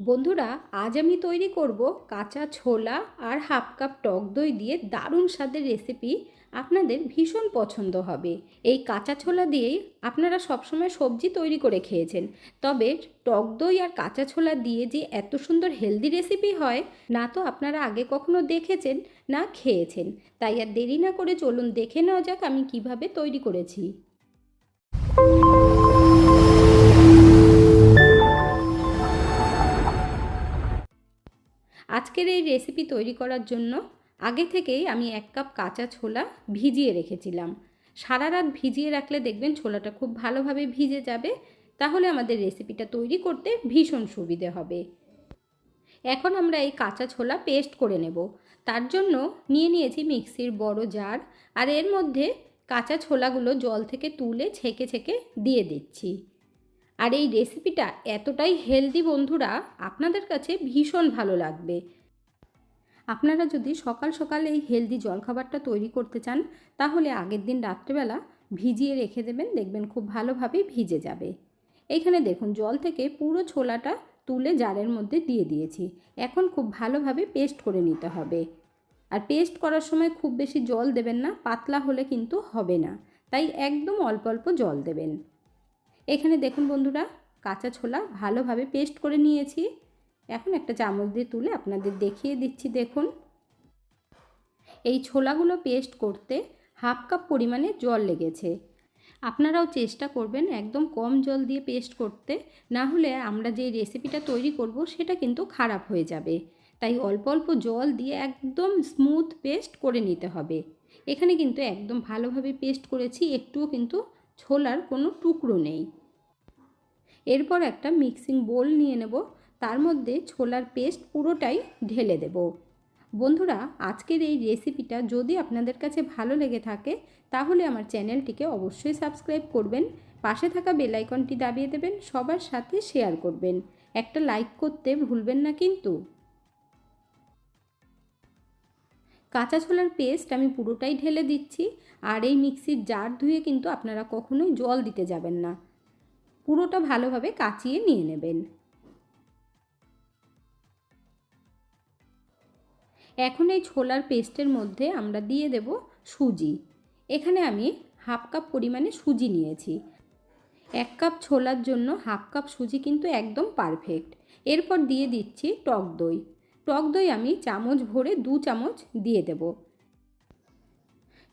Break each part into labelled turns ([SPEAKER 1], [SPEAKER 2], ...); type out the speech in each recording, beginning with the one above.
[SPEAKER 1] বন্ধুরা, আজ আমি তৈরি করব কাঁচা ছোলা আর হাফ কাপ টক দই দিয়ে দারুণ স্বাদের রেসিপি আপনাদের ভীষণ পছন্দ হবে। এই কাঁচা ছোলা দিয়েই আপনারা সবসময় সবজি তৈরি করে খেয়েছেন। তবে টক দই আর কাঁচা ছোলা দিয়ে যে এত সুন্দর হেলদি রেসিপি হয়, না তো আপনারা আগে কখনো দেখেছেন, না খেয়েছেন। তাই আর দেরি না করে চলুন দেখে নেওয়া যাক আমি কীভাবে তৈরি করেছি। আজকের এই রেসিপি তৈরি করার জন্য আগে থেকেই আমি এক কাপ কাঁচা ছোলা ভিজিয়ে রেখেছিলাম। সারা রাত ভিজিয়ে রাখলে দেখবেন ছোলাটা খুব ভালোভাবে ভিজে যাবে। তাহলে আমাদের রেসিপিটা তৈরি করতে ভীষণ সুবিধে হবে। এখন আমরা এই কাঁচা ছোলা পেস্ট করে নেব। তার জন্য নিয়ে নিয়েছি মিক্সির বড় জার আর এর মধ্যে কাঁচা ছোলাগুলো জল থেকে তুলে ছেঁকে ছেঁকে দিয়ে দিচ্ছি। আর এই রেসিপিটা এতটাই হেলদি বন্ধুরা, আপনাদের কাছে ভীষণ ভালো লাগবে। আপনারা যদি সকাল সকাল এই হেলদি জলখাবারটা তৈরি করতে চান, তাহলে আগের দিন রাত্রেবেলা ভিজিয়ে রেখে দেবেন, দেখবেন খুব ভালোভাবেই ভিজে যাবে। এখানে দেখুন, জল থেকে পুরো ছোলাটা তুলে জারের মধ্যে দিয়ে দিয়েছি। এখন খুব ভালোভাবে পেস্ট করে নিতে হবে। আর পেস্ট করার সময় খুব বেশি জল দেবেন না, পাতলা হলে কিন্তু হবে না। তাই একদম অল্প অল্প জল দেবেন। এখানে দেখুন বন্ধুরা, কাঁচা ছোলা ভালোভাবে পেস্ট করে নিয়েছি। এখন একটা চামচ দিয়ে তুলে আপনাদের দেখিয়ে দিচ্ছি, দেখুন। এই ছোলাগুলো পেস্ট করতে হাফ কাপ পরিমাণে জল লেগেছে। আপনারাও চেষ্টা করবেন একদম কম জল দিয়ে পেস্ট করতে, না হলে আমরা যে রেসিপিটা তৈরি করব সেটা কিন্তু খারাপ হয়ে যাবে। তাই অল্প অল্প জল দিয়ে একদম স্মুথ পেস্ট করে নিতে হবে। এখানে কিন্তু একদম ভালোভাবে পেস্ট করেছি, একটুও কিন্তু ছোলার কোনো টুকরো নেই। এরপর একটা মিক্সিং বোল নিয়ে নেব। তার মধ্যে ছোলার পেস্ট পুরোটাই ঢেলে দেব। বন্ধুরা, আজকের এই রেসিপিটা যদি আপনাদের কাছে ভালো লেগে থাকে, তাহলে আমার চ্যানেলটিকে অবশ্যই সাবস্ক্রাইব করবেন, পাশে থাকা বেলাইকনটি দাবিয়ে দেবেন, সবার সাথে শেয়ার করবেন। একটা লাইক করতে ভুলবেন না কিন্তু। কাঁচা ছোলার পেস্ট আমি পুরোটাই ঢেলে দিচ্ছি, আর এই মিক্সির জার ধুয়ে কিন্তু আপনারা কখনোই জল দিতে যাবেন না। পুরোটা ভালোভাবে কাচিয়ে নিয়ে নেবেন। এখন এই ছোলার পেস্টের মধ্যে আমরা দিয়ে দেব সুজি। এখানে আমি হাফ কাপ পরিমাণে সুজি নিয়েছি। এক কাপ ছোলার জন্য হাফ কাপ সুজি কিন্তু একদম পারফেক্ট। এরপর দিয়ে দিচ্ছি টক দই। টক দই আমি চামচ ভরে দু চামচ দিয়ে দেব।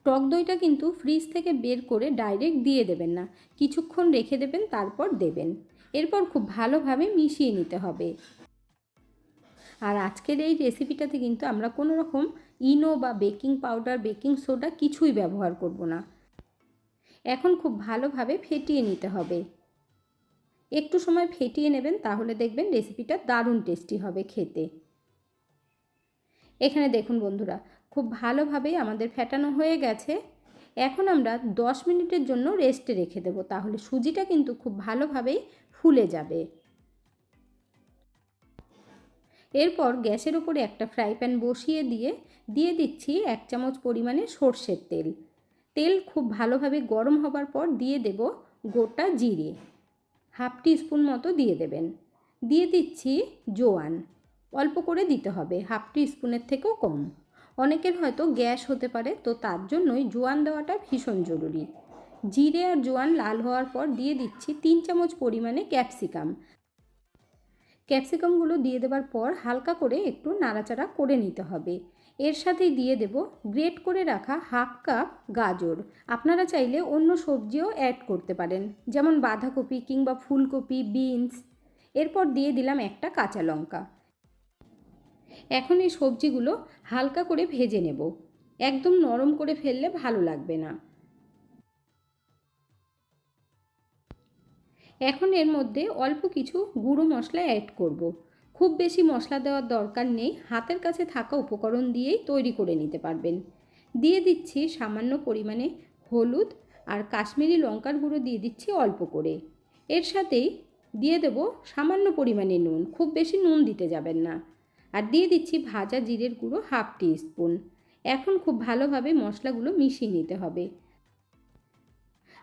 [SPEAKER 1] টক দইটা কিন্তু ফ্রিজ থেকে বের করে ডাইরেক্ট দিয়ে দেবেন না। কিছুক্ষণ রেখে দেবেন, তারপর দেবেন। এরপর খুব ভালোভাবে মিশিয়ে নিতে হবে। আর আজকের এই রেসিপিটাতে কিন্তু আমরা কোনো রকম ইনো বা বেকিং পাউডার, বেকিং সোডা কিছুই ব্যবহার করব না। এখন খুব ভালোভাবে ফেটিয়ে নিতে হবে। একটু সময় ফেটিয়ে নেবেন, তাহলে দেখবেন রেসিপিটা দারুণ টেস্টি হবে খেতে। এখানে দেখুন বন্ধুরা খুব ভালোভাবেই আমাদের ফেটানো হয়ে গেছে। এখন আমরা দশ মিনিটের জন্য রেস্টে রেখে দেবো। তাহলে সুজিটা কিন্তু খুব ভালোভাবেই ফুলে যাবে। এরপর গ্যাসের উপরে একটা ফ্রাই প্যান বসিয়ে দিয়ে দিয়ে দিচ্ছি এক চামচ পরিমাণে সর্ষের তেল। তেল খুব ভালোভাবে গরম হবার পর দিয়ে দেব গোটা জিরে। হাফ স্পুন মতো দিয়ে দেবেন। দিয়ে দিচ্ছি জোয়ান। অল্প করে দিতে হবে, হাফ স্পুনের থেকেও কম। অনেকের হয়তো গ্যাস হতে পারে, তো তার জন্যই জোয়ান দেওয়াটা ভীষণ জরুরি। জিরে আর জোয়ান লাল হওয়ার পর দিয়ে দিচ্ছি তিন চামচ পরিমাণে ক্যাপসিকাম। ক্যাপসিকামগুলো দিয়ে দেবার পর হালকা করে একটু নাড়াচাড়া করে নিতে হবে। এর সাথেই দিয়ে দেব গ্রেট করে রাখা হাফ কাপ গাজর। আপনারা চাইলে অন্য সবজিও অ্যাড করতে পারেন, যেমন বাঁধাকপি কিংবা ফুলকপি, বিনস। এরপর দিয়ে দিলাম একটা কাঁচা লঙ্কা। এখন এই সবজিগুলো হালকা করে ভেজে নেব। একদম নরম করে ফেললে ভালো লাগবে না। এখন এর মধ্যে অল্প কিছু গুঁড়ো মশলা অ্যাড করব। খুব বেশি মশলা দেওয়ার দরকার নেই, হাতের কাছে থাকা উপকরণ দিয়েই তৈরি করে নিতে পারবেন। দিয়ে দিচ্ছি সামান্য পরিমাণে হলুদ আর কাশ্মীরি লঙ্কার গুঁড়ো দিয়ে দিচ্ছি অল্প করে। এর সাথেই দিয়ে দেব সামান্য পরিমাণে নুন, খুব বেশি নুন দিতে যাবেন না। আর দিয়ে দিচ্ছি ভাজা জিরের গুঁড়ো হাফ টি স্পুন এখন খুব ভালোভাবে মশলাগুলো মিশিয়ে নিতে হবে।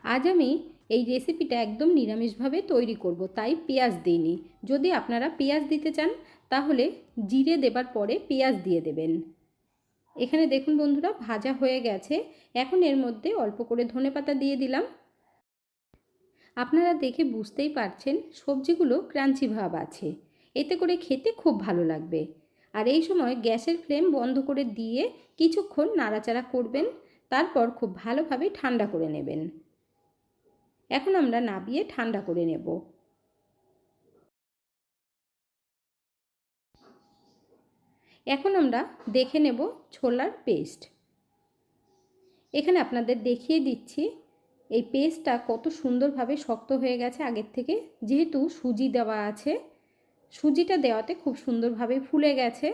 [SPEAKER 1] আজ আমি এই রেসিপিটা একদম নিরামিষভাবে তৈরি করব, তাই পেঁয়াজ দিইনি। যদি আপনারা পেঁয়াজ দিতে চান, তাহলে জিরে দেবার পরে পেঁয়াজ দিয়ে দেবেন। এখানে দেখুন বন্ধুরা, ভাজা হয়ে গেছে। এখন এর মধ্যে অল্প করে ধনেপাতা দিয়ে দিলাম। আপনারা দেখে বুঝতেই পারছেন, সবজিগুলো ক্রাঞ্চি ভাব আছে। এতে করে খেতে খুব ভালো লাগবে। আর এই সময় গ্যাসের ফ্লেম বন্ধ করে দিয়ে কিছুক্ষণ নাড়াচাড়া করবেন, তারপর খুব ভালোভাবে ঠান্ডা করে নেবেন। এখন আমরা নাবিয়ে ঠান্ডা করে নেব। এখন আমরা দেখে নেব ছোলার পেস্ট। এখানে আপনাদের দেখিয়ে দিচ্ছি, এই পেস্টটা কত সুন্দরভাবে শক্ত হয়ে গেছে আগের থেকে, যেহেতু সুজি দেওয়া আছে। সুজিটা দেওয়াতে খুব সুন্দরভাবে ফুলে গেছে।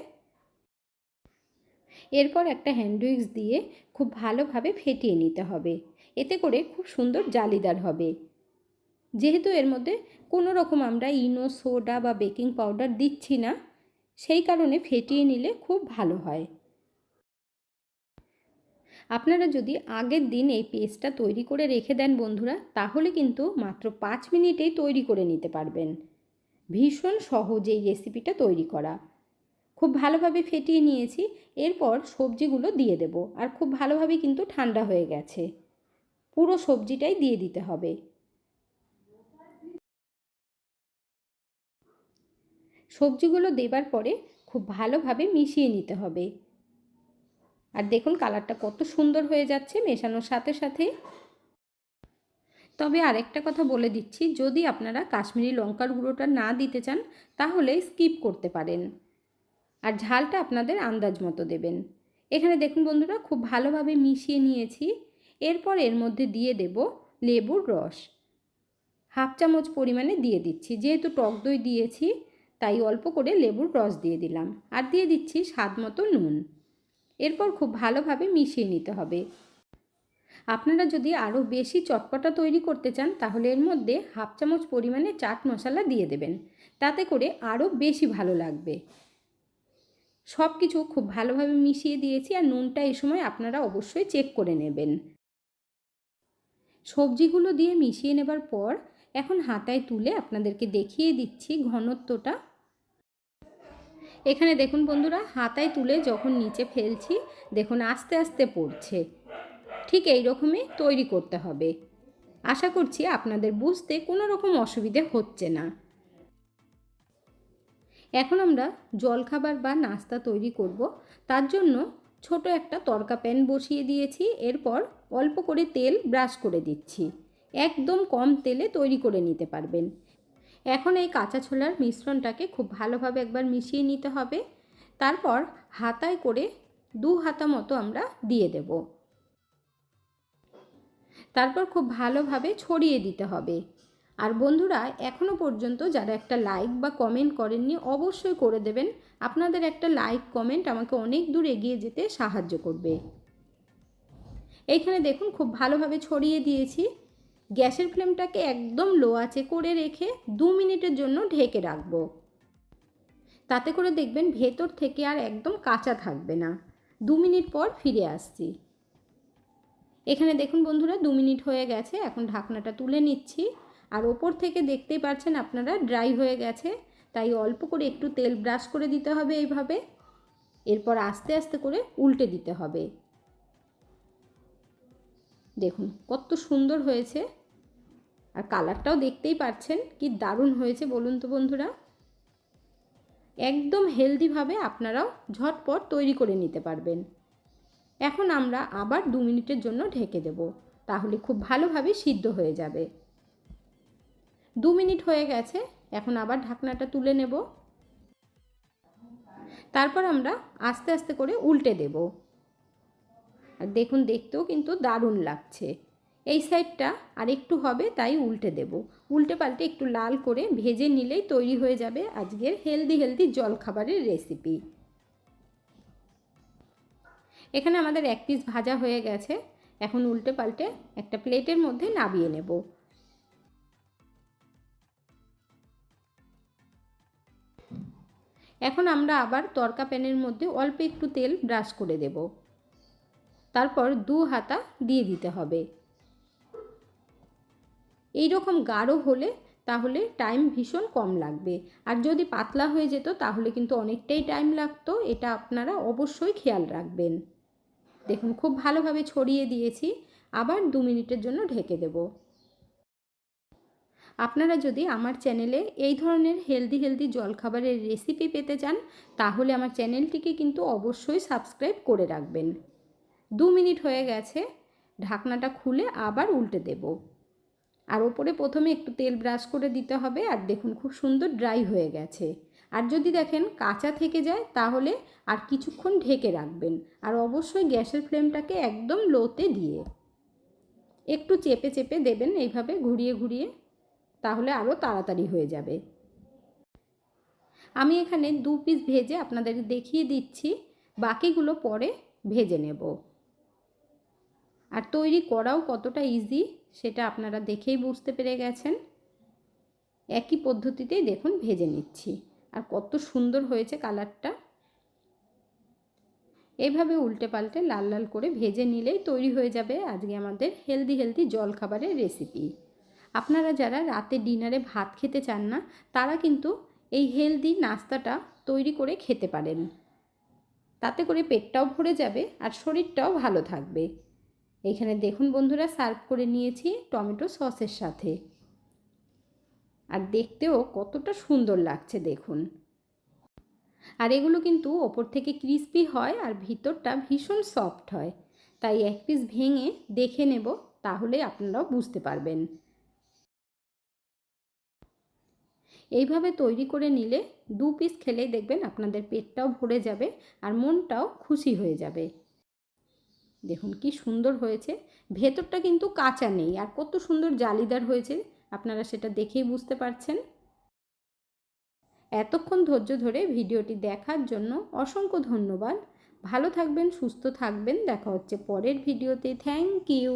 [SPEAKER 1] এরপর একটা হ্যান্ডউইক্স দিয়ে খুব ভালোভাবে ফেটিয়ে নিতে হবে। এতে করে খুব সুন্দর জালিদার হবে। যেহেতু এর মধ্যে কোনো রকম আমরা ইনো, সোডা বা বেকিং পাউডার দিচ্ছি না, সেই কারণে ফেটিয়ে নিলে খুব ভালো হয়। আপনারা যদি আগের দিন এই পেস্টটা তৈরি করে রেখে দেন বন্ধুরা, তাহলে কিন্তু মাত্র পাঁচ মিনিটেই তৈরি করে নিতে পারবেন। ভীষণ সহজ এই রেসিপিটা তৈরি করা। খুব ভালোভাবে ফেটিয়ে নিয়েছি, এরপর সবজিগুলো দিয়ে দেব। আর খুব ভালোভাবে কিন্তু ঠান্ডা হয়ে গেছে। পুরো সবজিটাই দিয়ে দিতে হবে। সবজিগুলো দেবার পরে খুব ভালোভাবে মিশিয়ে নিতে হবে। আর দেখুন কালারটা কত সুন্দর হয়ে যাচ্ছে, মেশানোর সাথে সাথে। তবে আরেকটা কথা বলে দিচ্ছি, যদি আপনারা কাশ্মীরি লঙ্কার গুঁড়োটা না দিতে চান, তাহলে স্কিপ করতে পারেন। আর ঝালটা আপনাদের আন্দাজ মতো দেবেন। এখানে দেখুন বন্ধুরা, খুব ভালোভাবে মিশিয়ে নিয়েছি। এরপর এর মধ্যে দিয়ে দেব লেবুর রস। হাফ চামচ পরিমাণে দিয়ে দিচ্ছি। যেহেতু টক দই দিয়েছি, তাই অল্প করে লেবুর রস দিয়ে দিলাম। আর দিয়ে দিচ্ছি স্বাদ মতো নুন। এরপর খুব ভালোভাবে মিশিয়ে নিতে হবে। আপনারা যদি আরও বেশি চটপটা তৈরি করতে চান, তাহলে এর মধ্যে হাফ চামচ পরিমাণে চাট মশলা দিয়ে দেবেন। তাতে করে আরও বেশি ভালো লাগবে। সব কিছু খুব ভালোভাবে মিশিয়ে দিয়েছি আর নুনটা এই সময় আপনারা অবশ্যই চেক করে নেবেন। সবজিগুলো দিয়ে মিশিয়ে নেবার পর এখন হাতায় তুলে আপনাদেরকে দেখিয়ে দিচ্ছি ঘনত্বটা। এখানে দেখুন বন্ধুরা, হাতায় তুলে যখন নিচে ফেলছি, দেখুন আস্তে আস্তে পড়ছে। ঠিক এই রকমই তৈরি করতে হবে। আশা করছি আপনাদের বুঝতে কোনো রকম অসুবিধে হচ্ছে না। এখন আমরা জলখাবার বা নাস্তা তৈরি করব। তার জন্য ছোট একটা তরকা প্যান বসিয়ে দিয়েছি। এরপর অল্প করে তেল ব্রাশ করে দিচ্ছি। একদম কম তেলে তৈরি করে নিতে পারবেন। এখন এই কাঁচা ছোলার মিশ্রণটাকে খুব ভালোভাবে একবার মিশিয়ে নিতে হবে। তারপর হাতায় করে দু হাতা মতো আমরা দিয়ে দেব। তারপর খুব ভালোভাবে ছড়িয়ে দিতে হবে। আর বন্ধুরা এখনও পর্যন্ত যারা একটা লাইক বা কমেন্ট করেননি, অবশ্যই করে দেবেন। আপনাদের একটা লাইক কমেন্ট আমাকে অনেক দূর এগিয়ে যেতে সাহায্য করবে। এইখানে দেখুন, খুব ভালোভাবে ছড়িয়ে দিয়েছি। গ্যাসের ফ্লেমটাকে একদম লো আছে করে রেখে দু মিনিটের জন্য ঢেকে রাখব। তাতে করে দেখবেন ভেতর থেকে আর একদম কাঁচা থাকবে না। দু মিনিট পর ফিরে আসছি। এখানে দেখুন বন্ধুরা, দু মিনিট হয়ে গেছে, এখন ঢাকনাটা তুলে নিচ্ছি। আর ওপর থেকে দেখতেই পাচ্ছেন আপনারা, ড্রাই হয়ে গেছে, তাই অল্প করে একটু তেল ব্রাশ করে দিতে হবে এইভাবে। এরপর আস্তে আস্তে করে উল্টে দিতে হবে। দেখুন, কত সুন্দর হয়েছে। আর কালারটাও দেখতেই পাচ্ছেন, কি দারুণ হয়েছে বলুন তো বন্ধুরা। একদম হেলদিভাবে আপনারাও ঝটপট তৈরি করে নিতে পারবেন। এখন আমরা আবার দু মিনিটের জন্য ঢেকে দেব, তাহলে খুব ভালোভাবে সিদ্ধ হয়ে যাবে। দু মিনিট হয়ে গেছে, এখন আবার ঢাকনাটা তুলে নেব। তারপর আমরা আস্তে আস্তে করে উল্টে দেব। আর দেখুন, দেখতেও কিন্তু দারুণ লাগছে। এই সাইডটা আর একটু হবে, তাই উল্টে দেব। উল্টে পাল্টে একটু লাল করে ভেজে নিলেই তৈরি হয়ে যাবে আজকের হেলদি হেলদি জলখাবারের রেসিপি। এখানে আমাদের এক পিস ভাজা হয়ে গেছে। এখন উল্টে পাল্টে একটা প্লেটের মধ্যে নাবিয়ে নেব। এখন আমরা আবার তরকা প্যানের মধ্যে অল্প একটু তেল ব্রাশ করে দেব। তারপর দু হাতা দিয়ে দিতে হবে। এই রকম গাঢ় হলে তাহলে টাইম ভীষণ কম লাগবে। আর যদি পাতলা হয়ে যেত তাহলে কিন্তু অনেকটাই টাইম লাগতো। এটা আপনারা অবশ্যই খেয়াল রাখবেন। দেখুন, খুব ভালোভাবে ছড়িয়ে দিয়েছি। আবার দু মিনিটের জন্য ঢেকে দেব। আপনারা যদি আমার চ্যানেলে এই ধরনের হেলদি হেলদি জলখাবারের রেসিপি পেতে চান, তাহলে আমার চ্যানেলটিকে কিন্তু অবশ্যই সাবস্ক্রাইব করে রাখবেন। দু মিনিট হয়ে গেছে, ঢাকনাটা খুলে আবার উল্টে দেব। আর ওপরে প্রথমে একটু তেল ব্রাশ করে দিতে হবে। আর দেখুন, খুব সুন্দর ড্রাই হয়ে গেছে। আর যদি দেখেন কাঁচা থেকে যায়, তাহলে আর কিছুক্ষণ ঢেকে রাখবেন। আর অবশ্যই গ্যাসের ফ্লেমটাকে একদম লোতে দিয়ে একটু চেপে চেপে দেবেন এইভাবে ঘুরিয়ে ঘুরিয়ে, তাহলে আরও তাড়াতাড়ি হয়ে যাবে। আমি এখানে দু পিস ভেজে আপনাদের দেখিয়ে দিচ্ছি, বাকিগুলো পরে ভেজে নেব। আর তৈরি করাও কতটা ইজি সেটা আপনারা দেখেই বুঝতে পেরে গেছেন। একই পদ্ধতিতেই দেখুন, ভেজে নিচ্ছি। আর কত সুন্দর হয়েছে কালারটা। এইভাবে উল্টে পাল্টে লাল লাল করে ভেজে নিলেই তৈরি হয়ে যাবে আজকে আমাদের হেলদি হেলদি জল খাবারের রেসিপি আপনারা যারা রাতে ডিনারে ভাত খেতে চান না, তারা কিন্তু এই হেলদি নাস্তাটা তৈরি করে খেতে পারেন। তাতে করে পেটটাও ভরে যাবে আর শরীরটাও ভালো থাকবে। এখানে দেখুন বন্ধুরা সার্ভ করে নিয়েছি টমেটো সসের সাথে। আর দেখতেও কতটা সুন্দর লাগছে দেখুন। আর এগুলো কিন্তু ওপর থেকে ক্রিস্পি হয় আর ভিতরটা ভীষণ সফট হয়। তাই এক পিস ভেঙে দেখে নেব, তাহলে আপনারাও বুঝতে পারবেন। এইভাবে তৈরি করে নিলে দু পিস খেলেই দেখবেন আপনাদের পেটটাও ভরে যাবে আর মনটাও খুশি হয়ে যাবে। দেখুন কি সুন্দর হয়েছে। ভেতরটা কিন্তু কাঁচা নেই আর কত সুন্দর জালিদার হয়েছে। আপনারা সেটা দেখেই বুঝতে পারছেন। এতক্ষণ ধৈর্য ধরে ভিডিওটি দেখার জন্য অসংখ্য ধন্যবাদ। ভালো থাকবেন, সুস্থ থাকবেন। দেখা হচ্ছে পরের ভিডিওতে। Thank you.